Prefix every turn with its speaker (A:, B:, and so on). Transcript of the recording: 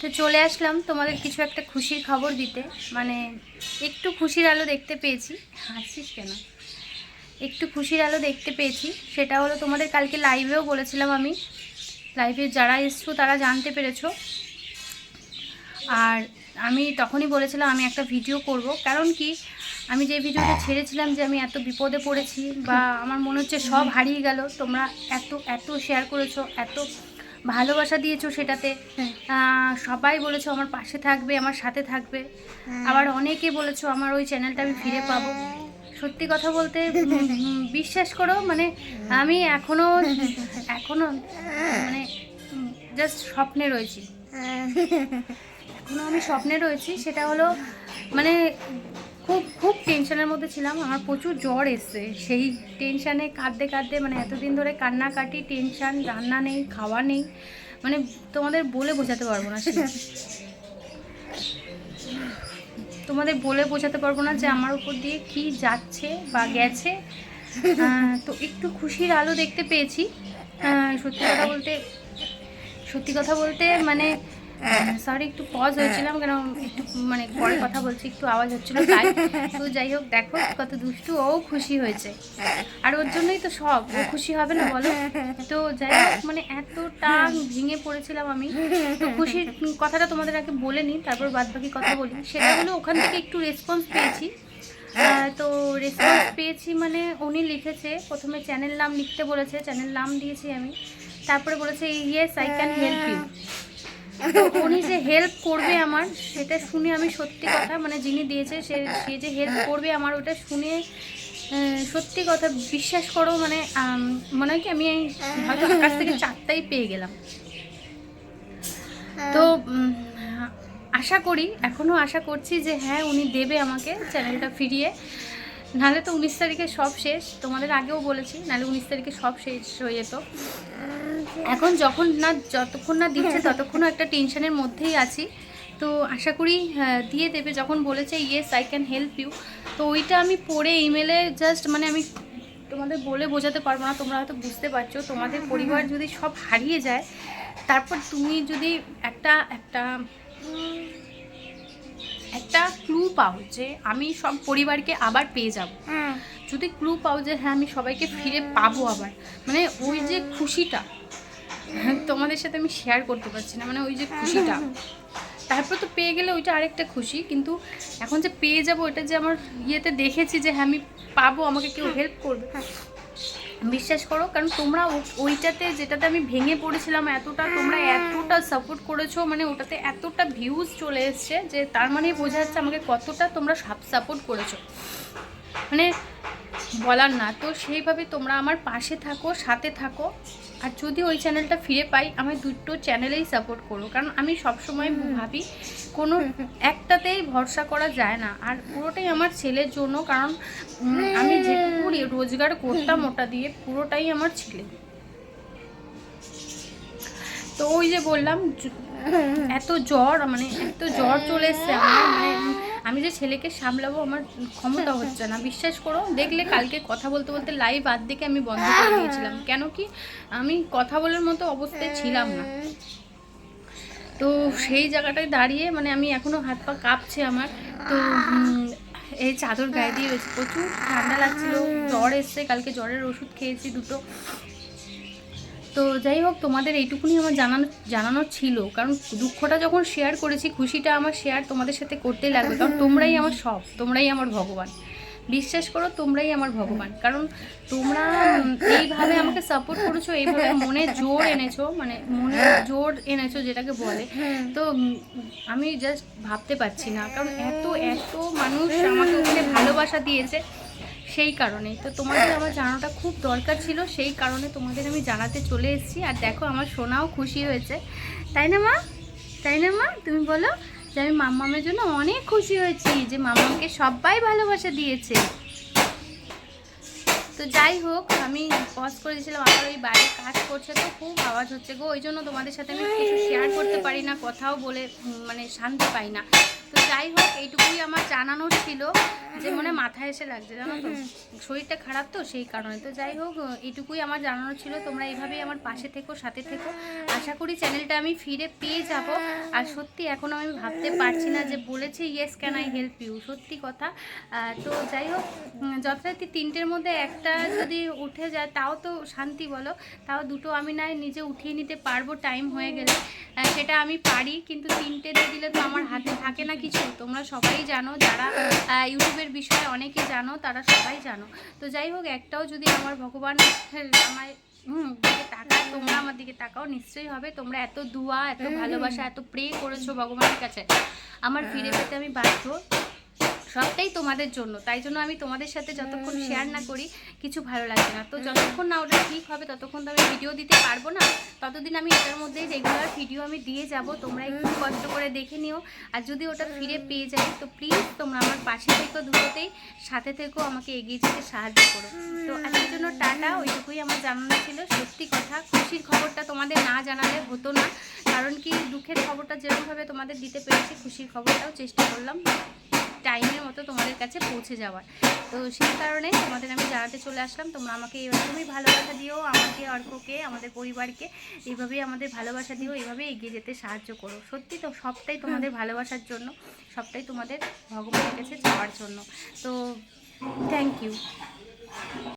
A: তো চলে আসলাম তোমাদের কিছু একটা খুশির খবর দিতে। মানে একটু খুশির আলো দেখতে পেয়েছি। হাসিস কেন? একটু খুশির আলো দেখতে পেয়েছি। সেটা হলো তোমাদের কালকে লাইভেও বলেছিলাম আমি। লাইভে যারা এসছো তারা জানতে পেরেছ। আর আমি তখনই বলেছিলাম আমি একটা ভিডিও করব। কারণ কি? আমি যে ভিডিওটা ছেড়েছিলাম যে আমি এত বিপদে পড়েছি বা আমার মনে হচ্ছে সব হারিয়ে গেল, তোমরা এত এত শেয়ার করেছ, এত ভালোবাসা দিয়েছ সেটাতে। সবাই বলেছ আমার পাশে থাকবে আমার সাথে থাকবে। আবার অনেকে বলেছ আমার ওই চ্যানেলটা আমি ফিরে পাবো। সত্যি কথা বলতে বিশ্বাস করো মানে আমি এখনও এখনও মানে জাস্ট স্বপ্নে রয়েছি। এখনও আমি স্বপ্নে রয়েছি সেটা হলো মানে খুব খুব টেনশনের মধ্যে ছিলাম। আমার প্রচুর জ্বর এসছে। সেই টেনশানে কাঁদতে কাঁদতে মানে এতদিন ধরে কান্নাকাটি টেনশান রান্না নেই, খাওয়া নেই মানে তোমাদের বলে বোঝাতে পারব না তোমাদের বলে বোঝাতে পারব না যে আমার উপর দিয়ে কি যাচ্ছে বা গেছে। তো একটু খুশির আলো দেখতে পেয়েছি। সত্যি কথা বলতে, সত্যি কথা বলতে মানে সরি একটু পজ হয়েছিলাম কেন একটু মানে পরে কথা বলছি একটু আওয়াজ হচ্ছিল তাই। তো যাই হোক দেখো কত দুষ্টু ও খুশি হয়েছে। আর ওর জন্যই তো সব ও খুশি হবে না বলো? তো যাই হোক মানে এতটা ভেঙে পড়েছিলাম আমি। তো খুশির কথাটা তোমাদের আগে বলে নিই তারপর বাদ বাকি কথা বলি। সেটা হলো ওখান থেকে একটু রেসপন্স পেয়েছি। তো রেসপন্স পেয়েছি মানে উনি লিখেছে প্রথমে চ্যানেল নাম লিখতে বলেছে চ্যানেল নাম দিয়েছি আমি। তারপরে বলেছে yes I can help you উনি যে হেল্প করবে আমার, সেটা শুনে আমি সত্যি কথা মানে যিনি দিয়েছে, সে সে যে হেল্প করবে আমার, ওটা শুনে সত্যি কথা বিশ্বাস করো মানে মনে হয় কি আমি হয়তো কাছ থেকে চারটাই পেয়ে গেলাম। তো আশা করি এখনও আশা করছি যে হ্যাঁ উনি দেবে আমাকে চ্যানেলটা ফিরিয়ে। নাহলে তো উনিশ তারিখে সব শেষ। তোমাদের আগেও বলেছি, নাহলে উনিশ তারিখে সব শেষ হয়ে যেত। এখন যখন না, যতক্ষণ না দিচ্ছে, ততক্ষণও একটা টেনশনের মধ্যেই আছি। তো আশা করি দিয়ে দেবে। যখন বলেছে yes I can help you তো ওইটা আমি পড়ে ইমেলে জাস্ট মানে আমি তোমাদের বলে বোঝাতে পারব না। তোমরা হয়তো বুঝতে পারছ। তোমাদের পরিবার যদি সব হারিয়ে যায়, তারপর তুমি যদি একটা একটা একটা ক্লু পাও যে আমি সব পরিবারকে আবার পেয়ে যাব। যদি ক্লু পাও যে হ্যাঁ আমি সবাইকে ফিরে পাবো আবার। মানে ওই যে খুশিটা হ্যাঁ, তোমাদের সাথে আমি শেয়ার করতে পারছি না মানে ওই যে খুশিটা। তারপর তো পেয়ে গেলে ওইটা আরেকটা খুশি কিন্তু এখন যে পেয়ে যাব ওটা যে আমার ইয়েতে দেখেছি যে হ্যাঁ আমি পাবো আমাকে কেউ হেল্প করবে। বিশ্বাস করো, কারণ তোমরা ওইটাতে যেটাতে আমি ভেঙে পড়েছিলাম এতটা, তোমরা এতটা সাপোর্ট করেছ মানে ওটাতে এতটা ভিউজ চলে এসছে যে তার মানে বোঝা যাচ্ছে আমাকে কতটা তোমরা সাপোর্ট করেছ। মানে বলার না, তো সেইভাবে তোমরা আমার পাশে থাকো, সাথে থাকো। আর যদি ওই চ্যানেলটা ফিরে পাই আমি দুটো চ্যানেলেই সাপোর্ট করব। কারণ আমি সবসময় ভাবি কোনো একটাতেই ভরসা করা যায় না। আর পুরোটাই আমার ছেলের জন্য কারণ আমি যেটুকু রোজগার করতাম ওটা দিয়ে পুরোটাই আমার ছেলে। তো ওই যে বললাম এত জ্বর মানে এত জ্বর চলে এসছে আমার মানে আমি যে ছেলেকে সামলাবো আমার ক্ষমতা হচ্ছে না। বিশ্বাস করো, দেখলে কালকে কথা বলতে বলতে লাইভ আধ দিকে আমি বন্ধ করে দিয়েছিলাম। কেন কি? আমি কথা বলার মতো অবস্থায় ছিলাম না। তো সেই জায়গাটায় দাঁড়িয়ে মানে আমি এখনও হাত পা কাঁপছে আমার। তো এই চাদর গায়ে দিয়ে রয়েছে। প্রচুর ঠান্ডা লাগছিল, জ্বর এসছে, কালকে জ্বরের ওষুধ খেয়েছি দুটো। তো যাই হোক, তোমাদের এইটুকুনি আমার জানানো জানানোর ছিল। কারণ দুঃখটা যখন শেয়ার করেছি, খুশিটা আমার শেয়ার তোমাদের সাথে করতেই লাগবে। কারণ তোমরাই আমার সব, তোমরাই আমার ভগবান। বিশ্বাস করো, তোমরাই আমার ভগবান। কারণ তোমরা এইভাবে আমাকে সাপোর্ট করেছ, এইভাবে মনে জোর এনেছো মানে মনে জোর এনেছো যেটাকে বলে। তো আমি জাস্ট ভাবতে পারছি না। কারণ এত এত মানুষ আমাকে ওখানে ভালোবাসা দিয়েছে। সেই কারণেই তো তোমাদের আমার জানাটা খুব দরকার ছিল, সেই কারণে তোমাদের আমি জানাতে চলে এসেছি। আর দেখো, আমার সোনাও খুশি হয়েছে। তাই না মা? তাই না মা? তুমি বলো যে আমি মাম্মামের জন্য অনেক খুশি হয়েছি, যে মাম্মামকে সবাই ভালোবাসা দিয়েছে। তো যাই হোক, আমি পজ করে দিয়েছিলাম, আবার ওই বাইরে কাজ করছে তো খুব আওয়াজ হচ্ছে গো। ওই জন্য তোমাদের সাথে আমি কিছু শেয়ার করতে পারি না, কথাও বলে মানে শান্তি পাই না। তো যাই হোক, এইটুকুই আমার জানানোর ছিল, যে মনে মাথায় এসে লাগছে, জানো তো? শরীরটা খারাপ তো সেই কারণে। তো যাই হোক, এইটুকুই আমার জানানোর ছিল, তোমরা এইভাবেই আমার পাশে থেকো, সাথে থেকো। আশা করি চ্যানেলটা আমি ফিরে পেয়ে যাব। আর সত্যি এখনও আমি ভাবতে পারছি না যে বলেছে yes can I help you সত্যি কথা। তো যাই হোক যথারীতি তিনটের মধ্যে একটা যদি উঠে যায়, তাও তো শান্তি বলো। তাও দুটো আমি নাই, নিজে উঠিয়ে নিতে পারব টাইম হয়ে গেলে। সেটা আমি পারি, কিন্তু তিনটে দিয়ে দিলে তো আমার হাতে থাকে না। কিছু? তোমরা সবাই জানো, যারা ইউটিউবের বিষয়ে অনেকে জানো, তারা সবাই জানো। তো যাই হোক, একটাও যদি আমার ভগবান আমায়, হুম, দিকে তাকায়, তোমরা আমার দিকে তাকাও, নিশ্চয়ই হবে। তোমরা এত দুয়া, এত ভালোবাসা, এত প্রে করেছ ভগবানের কাছে। আমার ফিরে পেতে আমি বাধ্য। সবটাই তোমাদের জন্য। তাই জন্য আমি তোমাদের সাথে যতক্ষণ শেয়ার না করি কিছু ভালো লাগে না। তো যতক্ষণ না ওটা ঠিক হবে ততক্ষণ তো আমি ভিডিও দিতে পারব না। ততদিন আমি এটার মধ্যেই রেগুলার ভিডিও আমি দিয়ে যাব। তোমরা একটু কষ্ট করে দেখে নিও। আর যদি ওটা ফিরে পেয়ে যাই তো প্লিজ তোমরা আমার পাশে থেকো দুটোতেই সাথে থেকেও আমাকে এগিয়ে যেতে সাহায্য করো। তো আজকের জন্য টাটা। ওইটুকুই আমার জানানো ছিল। সত্যি কথা খুশির খবরটা তোমাদের না জানালে হতো না। কারণ কি দুঃখের খবরটা যেরকমভাবে তোমাদের দিতে পেরেছি, খুশির খবরটাও চেষ্টা করলাম টাইমের মতো তোমাদের কাছে পৌঁছে যাওয়ার। তো সেই কারণে তোমাদের আমি জানাতে চলে আসলাম, তোমরা আমাকে এরকমই ভালোবাসা দিও, আমাকে, অর্ককে, আমাদের পরিবারকে, এইভাবেই আমাদের ভালোবাসা দিও, এইভাবেই এগিয়ে যেতে সাহায্য করো। সত্যি তো সবটাই তোমাদের ভালোবাসার জন্য, সবটাই তোমাদের ভগবানের কাছে যাওয়ার জন্য। তো থ্যাংক ইউ